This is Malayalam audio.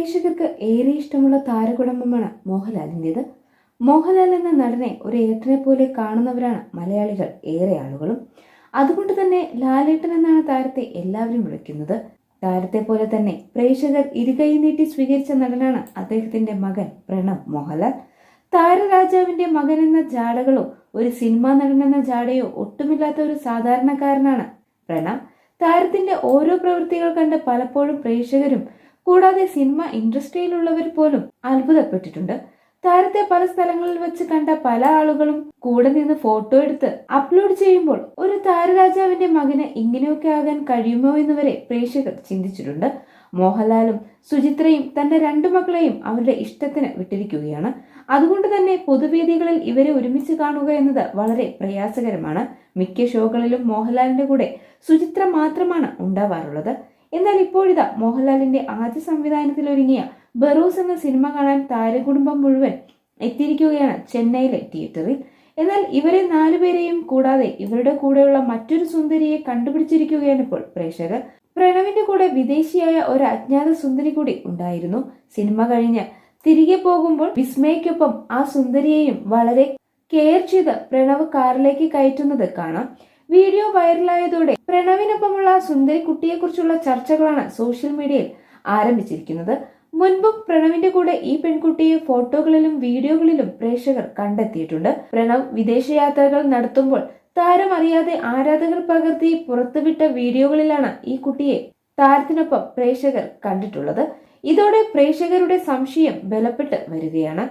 പ്രേക്ഷകർക്ക് ഏറെ ഇഷ്ടമുള്ള താരകുടുംബമാണ് മോഹൻലാലിന്റെത്. മോഹൻലാൽ എന്ന നടനെ ഒരു ഏട്ടനെ പോലെ കാണുന്നവരാണ് മലയാളികൾ ഏറെ ആളുകളും. അതുകൊണ്ട് തന്നെ ലാലേട്ടൻ എന്നാണ് താരത്തെ എല്ലാവരും വിളിക്കുന്നത്. താരത്തെ പോലെ തന്നെ പ്രേക്ഷകർ ഇരുകൈ നീട്ടി സ്വീകരിച്ച നടനാണ് അദ്ദേഹത്തിന്റെ മകൻ പ്രണവ് മോഹൻലാൽ. താരരാജാവിന്റെ മകൻ എന്ന ജാടകളോ ഒരു സിനിമാ നടൻ എന്ന ജാടയോ ഒട്ടുമില്ലാത്ത ഒരു സാധാരണക്കാരനാണ് പ്രണവ്. താരത്തിന്റെ ഓരോ പ്രവൃത്തികൾ കണ്ട് പലപ്പോഴും പ്രേക്ഷകരും കൂടാതെ സിനിമ ഇൻഡസ്ട്രിയിലുള്ളവർ പോലും അത്ഭുതപ്പെട്ടിട്ടുണ്ട്. താരത്തെ പല സ്ഥലങ്ങളിൽ വെച്ച് കണ്ട പല ആളുകളും കൂടെ നിന്ന് ഫോട്ടോ എടുത്ത് അപ്ലോഡ് ചെയ്യുമ്പോൾ ഒരു താരരാജാവിന്റെ മകന് ഇങ്ങനെയൊക്കെ ആകാൻ കഴിയുമോ എന്ന് വരെ പ്രേക്ഷകർ ചിന്തിച്ചിട്ടുണ്ട്. മോഹൻലാലും സുചിത്രയും തന്റെ രണ്ടു മക്കളെയും അവരുടെ ഇഷ്ടത്തിന് വിട്ടിരിക്കുകയാണ്. അതുകൊണ്ട് തന്നെ പൊതുവേദികളിൽ ഇവരെ ഒരുമിച്ച് കാണുക എന്നത് വളരെ പ്രയാസകരമാണ്. മിക്ക ഷോകളിലും മോഹൻലാലിന്റെ കൂടെ സുചിത്ര മാത്രമാണ് ഉണ്ടാവാറുള്ളത്. എന്നാൽ ഇപ്പോഴിതാ മോഹൻലാലിന്റെ ആദ്യ സംവിധാനത്തിൽ ഒരുങ്ങിയ ബറൂസ് എന്ന സിനിമ കാണാൻ താരകുടുംബം മുഴുവൻ എത്തിയിരിക്കുകയാണ് ചെന്നൈയിലെ തിയേറ്ററിൽ. എന്നാൽ ഇവരെ നാലുപേരെയും കൂടാതെ ഇവരുടെ കൂടെയുള്ള മറ്റൊരു സുന്ദരിയെ കണ്ടുപിടിച്ചിരിക്കുകയാണ് ഇപ്പോൾ പ്രേക്ഷകർ. പ്രണവിന്റെ കൂടെ വിദേശിയായ ഒരു അജ്ഞാത സുന്ദരി കൂടി ഉണ്ടായിരുന്നു. സിനിമ കഴിഞ്ഞ് തിരികെ പോകുമ്പോൾ വിസ്മയക്കൊപ്പം ആ സുന്ദരിയെയും വളരെ കെയർ ചെയ്ത് പ്രണവ് കാറിലേക്ക് കയറ്റുന്നത് കാണാം. വീഡിയോ വൈറലായതോടെ പ്രണവിനൊപ്പമുള്ള സുന്ദരി കുട്ടിയെക്കുറിച്ചുള്ള ചർച്ചകളാണ് സോഷ്യൽ മീഡിയയിൽ ആരംഭിച്ചിരിക്കുന്നത്. മുൻപും പ്രണവിന്റെ കൂടെ ഈ പെൺകുട്ടിയെ ഫോട്ടോകളിലും വീഡിയോകളിലും പ്രേക്ഷകർ കണ്ടെത്തിയിട്ടുണ്ട്. പ്രണവ് വിദേശയാത്രകൾ നടത്തുമ്പോൾ താരം അറിയാതെ ആരാധകർ പകർത്തി പുറത്തുവിട്ട വീഡിയോകളിലാണ് ഈ കുട്ടിയെ താരത്തിനൊപ്പം പ്രേക്ഷകർ കണ്ടിട്ടുള്ളത്. ഇതോടെ പ്രേക്ഷകരുടെ സംശയം ബലപ്പെട്ട് വരികയാണ്.